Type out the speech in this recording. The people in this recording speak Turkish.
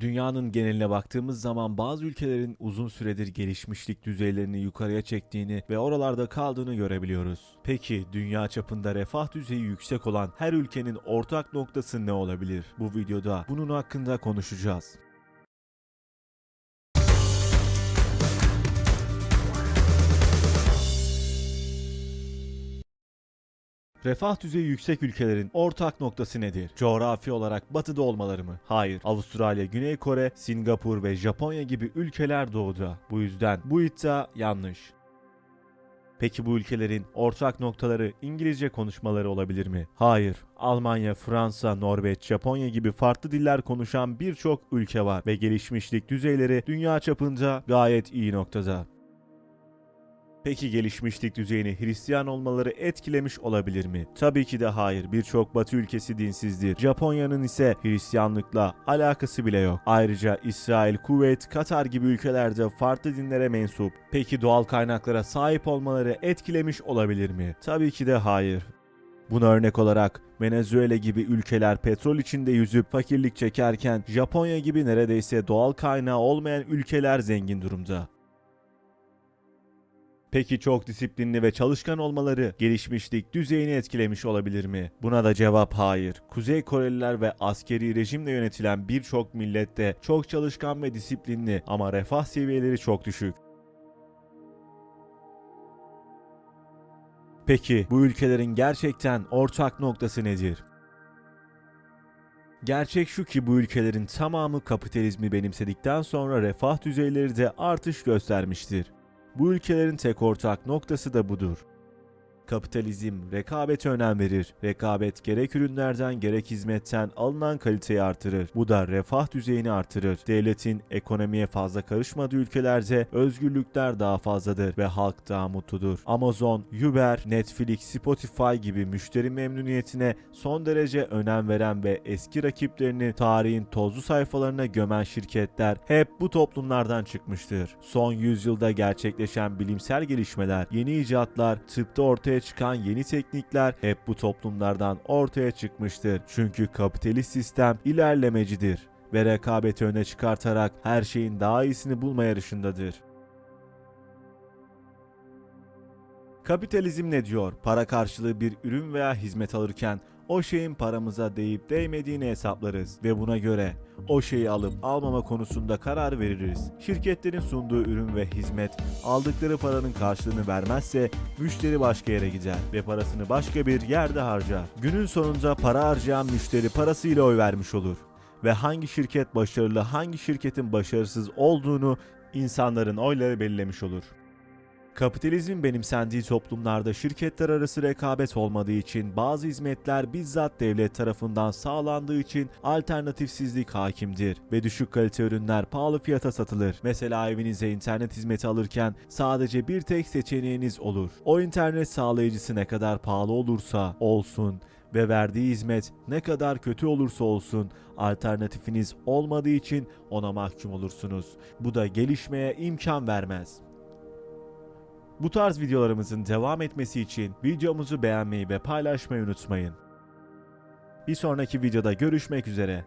Dünyanın geneline baktığımız zaman bazı ülkelerin uzun süredir gelişmişlik düzeylerini yukarıya çektiğini ve oralarda kaldığını görebiliyoruz. Peki dünya çapında refah düzeyi yüksek olan her ülkenin ortak noktası ne olabilir? Bu videoda bunun hakkında konuşacağız. Refah düzeyi yüksek ülkelerin ortak noktası nedir? Coğrafi olarak batıda olmaları mı? Hayır. Avustralya, Güney Kore, Singapur ve Japonya gibi ülkeler doğuda. Bu yüzden bu iddia yanlış. Peki bu ülkelerin ortak noktaları İngilizce konuşmaları olabilir mi? Hayır. Almanya, Fransa, Norveç, Japonya gibi farklı diller konuşan birçok ülke var ve gelişmişlik düzeyleri dünya çapında gayet iyi noktada. Peki gelişmişlik düzeyini Hristiyan olmaları etkilemiş olabilir mi? Tabii ki de hayır. Birçok Batı ülkesi dinsizdir. Japonya'nın ise Hristiyanlıkla alakası bile yok. Ayrıca İsrail, Kuveyt, Katar gibi ülkelerde farklı dinlere mensup. Peki doğal kaynaklara sahip olmaları etkilemiş olabilir mi? Tabii ki de hayır. Buna örnek olarak Venezuela gibi ülkeler petrol içinde yüzüp fakirlik çekerken Japonya gibi neredeyse doğal kaynağı olmayan ülkeler zengin durumda. Peki çok disiplinli ve çalışkan olmaları gelişmişlik düzeyini etkilemiş olabilir mi? Buna da cevap hayır. Kuzey Koreliler ve askeri rejimle yönetilen birçok millette çok çalışkan ve disiplinli ama refah seviyeleri çok düşük. Peki bu ülkelerin gerçekten ortak noktası nedir? Gerçek şu ki bu ülkelerin tamamı kapitalizmi benimsedikten sonra refah düzeyleri de artış göstermiştir. Bu ülkelerin tek ortak noktası da budur. Kapitalizm rekabete önem verir. Rekabet gerek ürünlerden gerek hizmetten alınan kaliteyi artırır. Bu da refah düzeyini artırır. Devletin ekonomiye fazla karışmadığı ülkelerde özgürlükler daha fazladır ve halk daha mutludur. Amazon, Uber, Netflix, Spotify gibi müşteri memnuniyetine son derece önem veren ve eski rakiplerini tarihin tozlu sayfalarına gömen şirketler hep bu toplumlardan çıkmıştır. Son yüzyılda gerçekleşen bilimsel gelişmeler, yeni icatlar, tıpta ortaya çıkan yeni teknikler hep bu toplumlardan ortaya çıkmıştır. Çünkü kapitalist sistem ilerlemecidir ve rekabeti öne çıkartarak her şeyin daha iyisini bulma yarışındadır. Kapitalizm ne diyor? Para karşılığı bir ürün veya hizmet alırken o şeyin paramıza değip değmediğini hesaplarız ve buna göre o şeyi alıp almama konusunda karar veririz. Şirketlerin sunduğu ürün ve hizmet aldıkları paranın karşılığını vermezse müşteri başka yere gider ve parasını başka bir yerde harcar. Günün sonunda para harcayan müşteri parasıyla oy vermiş olur ve hangi şirket başarılı, hangi şirketin başarısız olduğunu insanların oyları belirlemiş olur. Kapitalizmin benimsendiği toplumlarda şirketler arası rekabet olmadığı için bazı hizmetler bizzat devlet tarafından sağlandığı için alternatifsizlik hakimdir ve düşük kalite ürünler pahalı fiyata satılır. Mesela evinize internet hizmeti alırken sadece bir tek seçeneğiniz olur. O internet sağlayıcısı ne kadar pahalı olursa olsun ve verdiği hizmet ne kadar kötü olursa olsun alternatifiniz olmadığı için ona mahkum olursunuz. Bu da gelişmeye imkan vermez. Bu tarz videolarımızın devam etmesi için videomuzu beğenmeyi ve paylaşmayı unutmayın. Bir sonraki videoda görüşmek üzere.